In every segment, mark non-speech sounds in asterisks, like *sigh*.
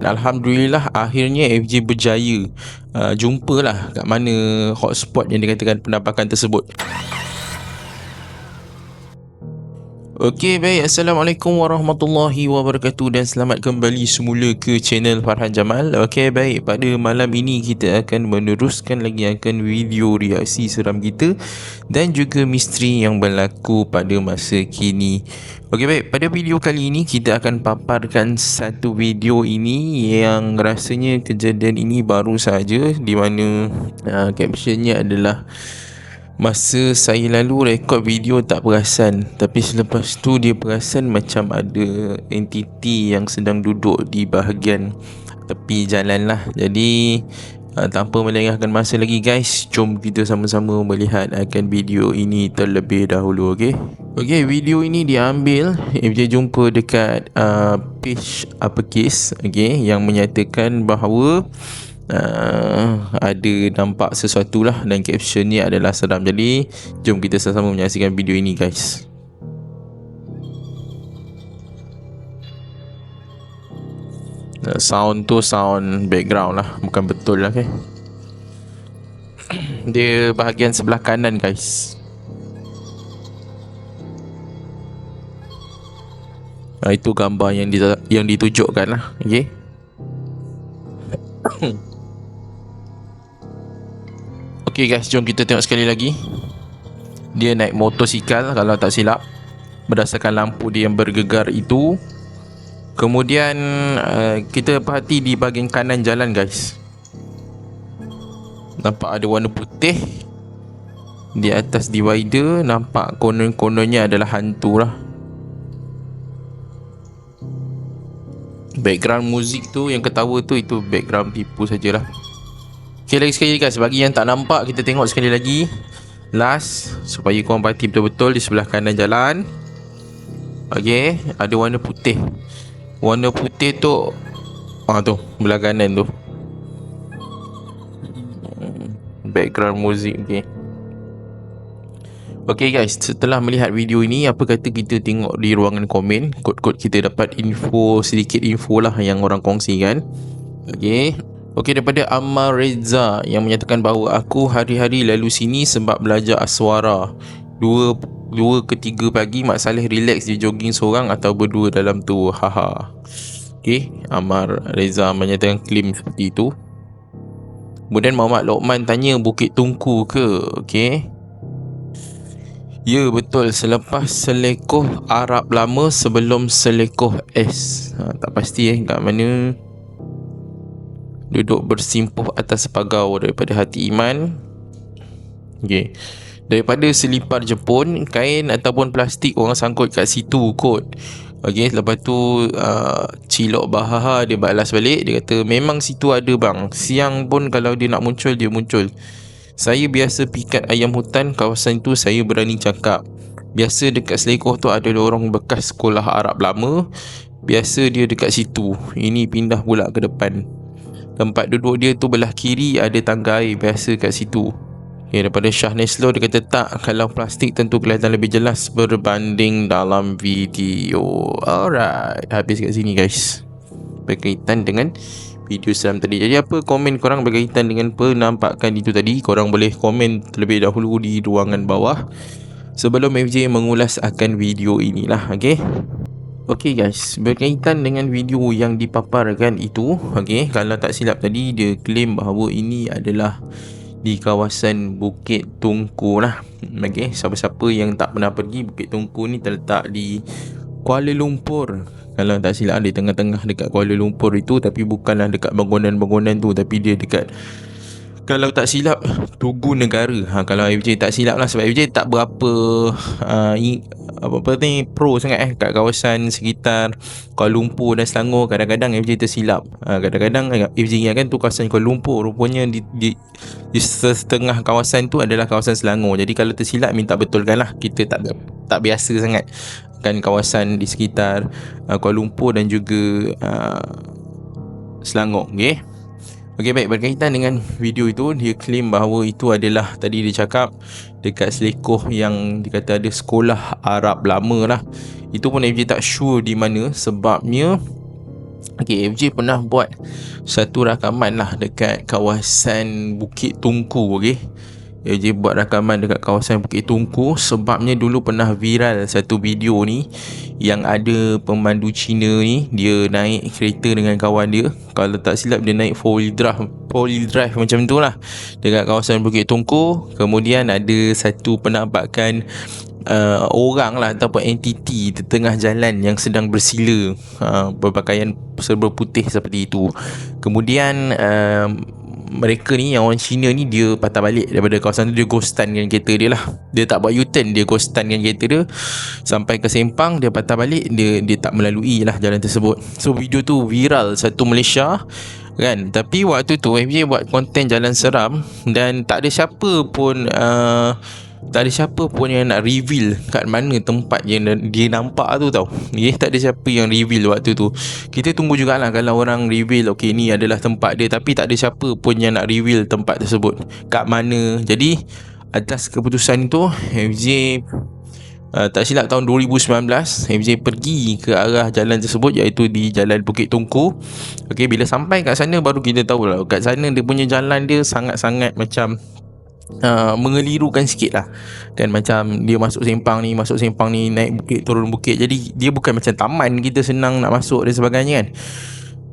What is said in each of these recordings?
Alhamdulillah akhirnya FJ berjaya uh, jumpalah kat mana hotspot yang dikatakan penampakan tersebut. Okey baik. Assalamualaikum warahmatullahi wabarakatuh dan selamat kembali semula ke channel Farhan Jamal. Okey baik. Pada malam ini kita akan meneruskan lagi akan video reaksi seram kita Dan juga misteri yang berlaku pada masa kini. Okey baik. Pada video kali ini kita akan paparkan satu video ini Yang rasanya kejadian ini baru saja Di mana uh, captionnya adalah Masa saya lalu rekod video tak perasan. Tapi selepas tu dia perasan macam ada entiti yang sedang duduk di bahagian tepi jalan lah. Jadi uh, tanpa melengahkan masa lagi guys Jom kita sama-sama melihat akan video ini terlebih dahulu okay Okay video ini diambil. FJ jumpa dekat uh, page uppercase okay Yang menyatakan bahawa uh, ada nampak sesuatu lah dan caption ni adalah seram jadi jom kita sama-sama menyaksikan video ini guys uh, sound tu sound background lah bukan betul lah okay. *coughs* dia bahagian sebelah kanan guys uh, itu gambar yang, yang ditunjukkan lah okay. *coughs* Okay guys, jom kita tengok sekali lagi. Dia naik motosikal kalau tak silap Berdasarkan lampu dia yang bergegar itu. Kemudian uh, kita perhati di bahagian kanan jalan guys. Nampak ada warna putih Di atas divider. Nampak konon-kononnya adalah hantu lah. Background muzik tu yang ketawa tu Itu background tipu sajalah Okay lagi sekali guys. Bagi yang tak nampak Kita tengok sekali lagi. Last Supaya korang pasti betul-betul Di sebelah kanan jalan. Okay Ada warna putih. Warna putih tu Ah tu Belah kanan tu. Background music Okay Okay guys, setelah melihat video ini, apa kata kita tengok di ruangan komen, kod-kod kita dapat info, sedikit info lah yang orang kongsikan. Okay, Okey daripada Ammar Reza yang menyatakan bahawa aku hari-hari lalu sini sebab belajar aswara. Dua dua ke tiga pagi Mak Saleh relax di jogging seorang atau berdua dalam tu. Haha. Okey, Ammar Reza menyatakan klaim seperti itu. Kemudian Muhammad Lokman tanya Bukit Tungku ke? Okey. Ya betul selepas selekoh Arab lama sebelum selekoh S. Ha, tak pasti eh kat mana duduk bersimpuh atas pagau daripada hati iman. Okay. daripada selipar jepun kain ataupun plastik orang sangkut kat situ kot. Okay, lepas tu uh, Cilok Bahaha dia balas balik. Dia kata memang situ ada bang. Siang pun kalau dia nak muncul dia muncul. Saya biasa pikat ayam hutan Kawasan tu saya berani cakap. Biasa dekat Selekoh tu ada orang bekas sekolah Arab lama. Biasa dia dekat situ. Ini pindah pula ke depan Tempat duduk dia tu belah kiri ada tangga air biasa kat situ. Ya, daripada Shah Neslo dia kata tak kalau plastik tentu kelihatan lebih jelas berbanding dalam video. Alright, habis kat sini guys. Berkaitan dengan video seram tadi. Jadi apa komen korang berkaitan dengan penampakan itu tadi? Korang boleh komen terlebih dahulu di ruangan bawah. Sebelum FJ mengulas akan video inilah, okay? Okey guys, berkaitan dengan video yang dipaparkan itu, okey, kalau tak silap tadi dia claim bahawa ini adalah di kawasan Bukit Tungku lah. Okey, siapa-siapa yang tak pernah pergi Bukit Tungku ni terletak di Kuala Lumpur. Kalau tak silap di tengah-tengah dekat Kuala Lumpur itu tapi bukanlah dekat bangunan-bangunan tu tapi dia dekat kalau tak silap Tugu Negara. Ha, Kalau FJ tak silap lah Sebab FJ tak berapa uh, apa-apa ni pro sangat eh kat kawasan sekitar Kuala Lumpur dan Selangor. Kadang-kadang FJ tersilap. Ha, kadang-kadang FJ ingatkan tu kawasan Kuala Lumpur. Rupanya di, di, di setengah kawasan tu adalah kawasan Selangor. Jadi kalau tersilap minta betulkan lah. Kita tak tak biasa sangat. Kan kawasan di sekitar uh, Kuala Lumpur dan juga uh, Selangor okay? Okey baik berkaitan dengan video itu dia claim bahawa itu adalah tadi dia cakap dekat Selekoh yang dikata ada sekolah Arab lama lah. Itu pun FJ tak sure di mana sebabnya Okay, FJ pernah buat satu rakaman lah dekat kawasan Bukit Tungku, okay. FJ buat rakaman dekat kawasan Bukit Tungku sebabnya dulu pernah viral satu video ni yang ada pemandu Cina ni dia naik kereta dengan kawan dia. Kalau tak silap dia naik four wheel drive four wheel drive macam tu lah. Dekat kawasan Bukit Tungku kemudian ada satu penampakan uh, orang lah ataupun entiti di tengah jalan yang sedang bersila. Uh, berpakaian serba putih seperti itu. Kemudian uh, mereka ni yang orang Cina ni dia patah balik daripada kawasan tu. Dia ghostan dengan kereta dia lah. Dia tak buat U-turn dia ghostan dengan kereta dia. Sampai ke Sempang dia patah balik. Dia dia tak melalui lah jalan tersebut. So video tu viral satu Malaysia kan? Tapi waktu tu FJ buat konten jalan seram. Dan tak ada siapa pun uh, tak ada siapa pun yang nak reveal kat mana tempat yang dia nampak tu tau. Okay, tak ada siapa yang reveal waktu tu. Kita tunggu jugalah kalau orang reveal ok ni adalah tempat dia. Tapi tak ada siapa pun yang nak reveal tempat tersebut. Kat mana? Jadi atas keputusan itu FJ uh, tak silap tahun 2019 FJ pergi ke arah jalan tersebut iaitu di jalan Bukit Tungku. Ok bila sampai kat sana baru kita tahu lah. Kat sana dia punya jalan dia sangat-sangat macam uh, mengelirukan sikit lah. Kan macam dia masuk sempang ni masuk sempang ni naik bukit turun bukit. Jadi dia bukan macam taman kita senang nak masuk dan sebagainya kan.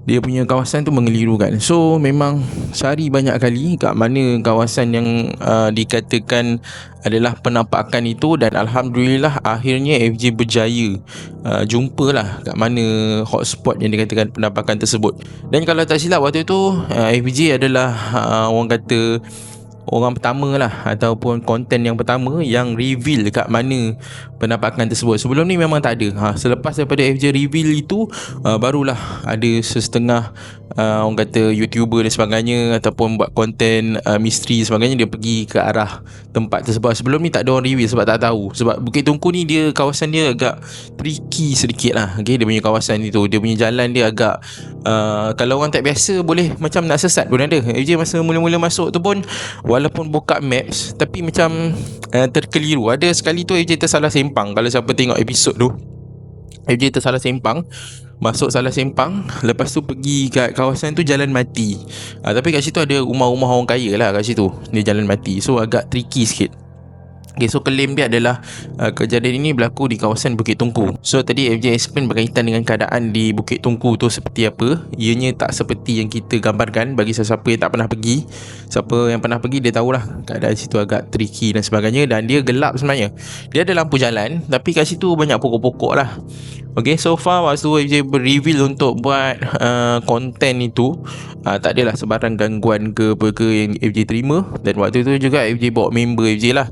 Dia punya kawasan tu mengelirukan. So memang cari banyak kali kat mana kawasan yang uh, dikatakan adalah penampakan itu dan Alhamdulillah akhirnya FJ berjaya uh, jumpalah kat mana hotspot yang dikatakan penampakan tersebut. Dan kalau tak silap waktu tu uh, FJ adalah uh, orang kata orang pertama lah ataupun konten yang pertama yang reveal dekat mana penampakan tersebut. Sebelum ni memang tak ada. Ha, selepas daripada FJ reveal itu uh, barulah ada sesetengah uh, orang kata youtuber dan sebagainya ataupun buat konten uh, misteri sebagainya dia pergi ke arah tempat tersebut. Sebelum ni tak ada orang reveal sebab tak tahu. Sebab Bukit Tungku ni dia kawasan dia agak tricky sedikit lah. Okay, dia punya kawasan itu. Dia punya jalan dia agak uh, kalau orang tak biasa boleh macam nak sesat pun ada. FJ masa mula-mula masuk tu pun walaupun buka maps tapi macam uh, terkeliru. Ada sekali tu AJ tersalah sempang. Kalau siapa tengok episod tu AJ tersalah sempang Masuk salah sempang Lepas tu pergi kat kawasan tu jalan mati. Uh, Tapi kat situ ada rumah-rumah orang kaya lah kat situ. Dia jalan mati. So agak tricky sikit Okay, so claim dia adalah uh, kejadian ini berlaku di kawasan Bukit Tungku. So tadi FJ explain berkaitan dengan keadaan di Bukit Tungku tu seperti apa. Ianya tak seperti yang kita gambarkan bagi sesiapa yang tak pernah pergi. Siapa yang pernah pergi dia tahulah keadaan situ agak tricky dan sebagainya dan dia gelap sebenarnya. Dia ada lampu jalan tapi kat situ banyak pokok-pokok lah. Okay, so far waktu FJ reveal untuk buat uh, itu uh, Tak adalah sebarang gangguan ke apa ke yang FJ terima Dan waktu itu juga FJ bawa member FJ lah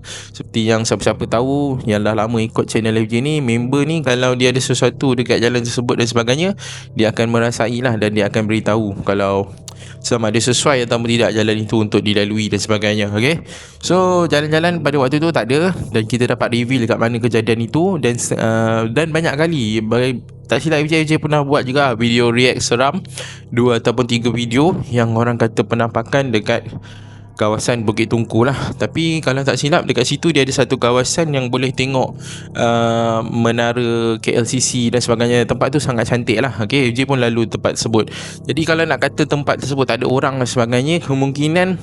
Seperti yang siapa-siapa tahu Yang dah lama ikut channel FJ ni Member ni kalau dia ada sesuatu dekat jalan tersebut dan sebagainya Dia akan merasai lah dan dia akan beritahu Kalau sama ada sesuai atau tidak jalan itu untuk dilalui dan sebagainya okay? so jalan-jalan pada waktu tu tak ada dan kita dapat reveal kat mana kejadian itu dan uh, dan banyak kali tak silap FJ pernah buat juga video react seram dua ataupun tiga video yang orang kata penampakan dekat kawasan Bukit Tungku lah. Tapi kalau tak silap dekat situ dia ada satu kawasan yang boleh tengok uh, Menara KLCC dan sebagainya. Tempat tu sangat cantik lah. Okay, FJ pun lalu tempat tersebut. Jadi kalau nak kata tempat tersebut tak ada orang dan sebagainya Kemungkinan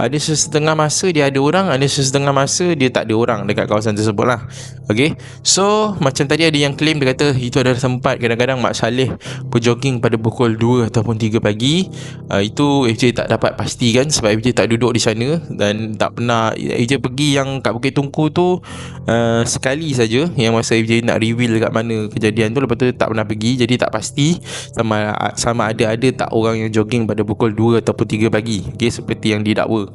ada sesetengah masa dia ada orang Ada sesetengah masa dia tak ada orang dekat kawasan tersebut lah. Okay So macam tadi ada yang claim dia kata Itu adalah tempat kadang-kadang Mak Saleh Berjogging pada pukul 2 ataupun 3 pagi. Uh, Itu FJ tak dapat pastikan Sebab FJ tak duduk di sana dan tak pernah AJ pergi yang kat Bukit Tungku tu uh, sekali saja yang masa AJ nak reveal kat mana kejadian tu. Lepas tu tak pernah pergi jadi tak pasti sama sama ada ada tak orang yang jogging pada pukul 2 ataupun 3 pagi. Okay, seperti yang didakwa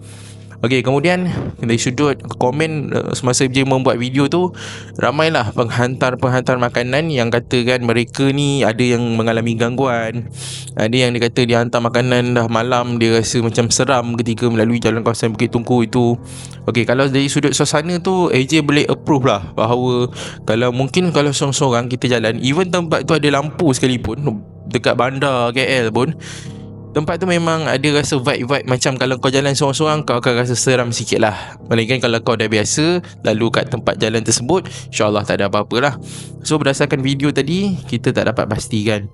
Okey, kemudian dari sudut komen uh, semasa BJ membuat video tu ramailah penghantar-penghantar makanan yang katakan mereka ni ada yang mengalami gangguan. Ada yang dia kata dia hantar makanan dah malam dia rasa macam seram ketika melalui jalan kawasan Bukit Tungku itu. Okey, kalau dari sudut suasana tu AJ boleh approve lah bahawa kalau mungkin kalau seorang-seorang kita jalan even tempat tu ada lampu sekalipun dekat bandar KL pun Tempat tu memang ada rasa vibe-vibe Macam kalau kau jalan seorang-seorang Kau akan rasa seram sikit lah Melainkan kalau kau dah biasa Lalu kat tempat jalan tersebut InsyaAllah tak ada apa-apa lah. So berdasarkan video tadi Kita tak dapat pastikan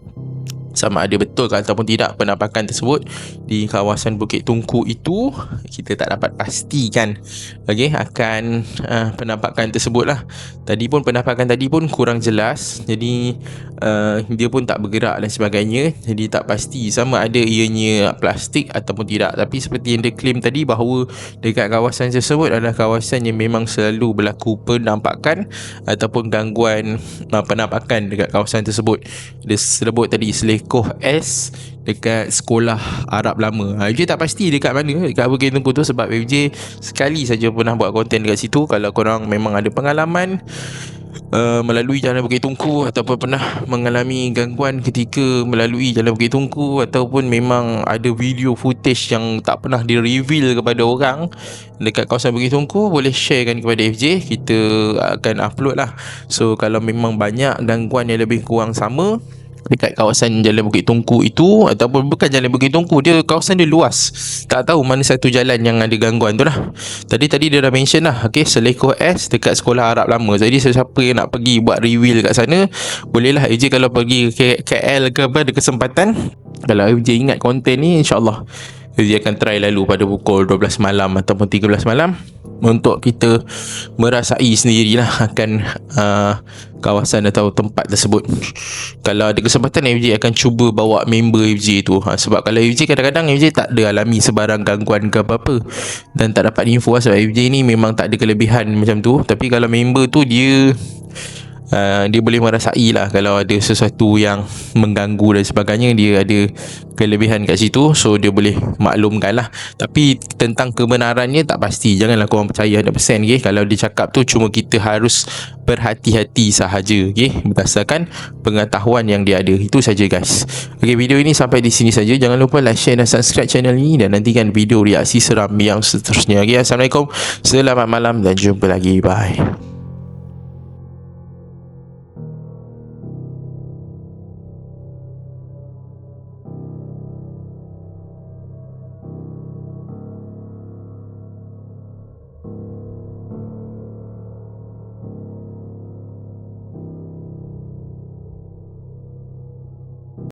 sama ada betul ke ataupun tidak penampakan tersebut di kawasan Bukit Tungku itu kita tak dapat pastikan. Okey akan uh, penampakan tersebut lah. Tadi pun penampakan tadi pun kurang jelas. Jadi uh, dia pun tak bergerak dan sebagainya. Jadi tak pasti sama ada ianya plastik ataupun tidak. Tapi seperti yang dia claim tadi bahawa dekat kawasan tersebut adalah kawasan yang memang selalu berlaku penampakan ataupun gangguan uh, penampakan dekat kawasan tersebut. Dia sebut tadi selek Koh S dekat sekolah Arab lama. FJ tak pasti dekat mana dekat Bukit Tengku tu sebab FJ sekali saja pernah buat konten dekat situ. Kalau korang memang ada pengalaman uh, melalui jalan Bukit Tungku ataupun pernah mengalami gangguan ketika melalui jalan Bukit Tungku ataupun memang ada video footage yang tak pernah di-reveal kepada orang dekat kawasan Bukit Tungku boleh sharekan kepada FJ kita akan upload lah so kalau memang banyak gangguan yang lebih kurang sama dekat kawasan Jalan Bukit Tungku itu ataupun bukan Jalan Bukit Tungku dia kawasan dia luas. Tak tahu mana satu jalan yang ada gangguan tu lah. Tadi tadi dia dah mention lah ok Selekoh S dekat sekolah Arab lama. Jadi sesiapa yang nak pergi buat reveal kat sana boleh lah. AJ kalau pergi ke KL ke apa ada kesempatan kalau AJ ingat konten ni insyaAllah. Dia akan try lalu pada pukul 12 malam ataupun 13 malam untuk kita merasai sendirilah akan uh, kawasan atau tempat tersebut. Kalau ada kesempatan FJ akan cuba bawa member FJ tu. Ha, sebab kalau FJ kadang-kadang FJ tak ada alami sebarang gangguan ke apa-apa dan tak dapat info lah sebab FJ ni memang tak ada kelebihan macam tu. Tapi kalau member tu dia Uh, dia boleh merasai lah kalau ada sesuatu yang mengganggu dan sebagainya dia ada kelebihan kat situ so dia boleh maklumkan lah. Tapi tentang kebenarannya tak pasti. Janganlah korang percaya 100% okay? kalau dia cakap tu cuma kita harus berhati-hati sahaja okay? berdasarkan pengetahuan yang dia ada. Itu saja guys. Ok video ini sampai di sini saja. Jangan lupa like share dan subscribe channel ini dan nantikan video reaksi seram yang seterusnya okay? Assalamualaikum. Selamat malam dan jumpa lagi. Bye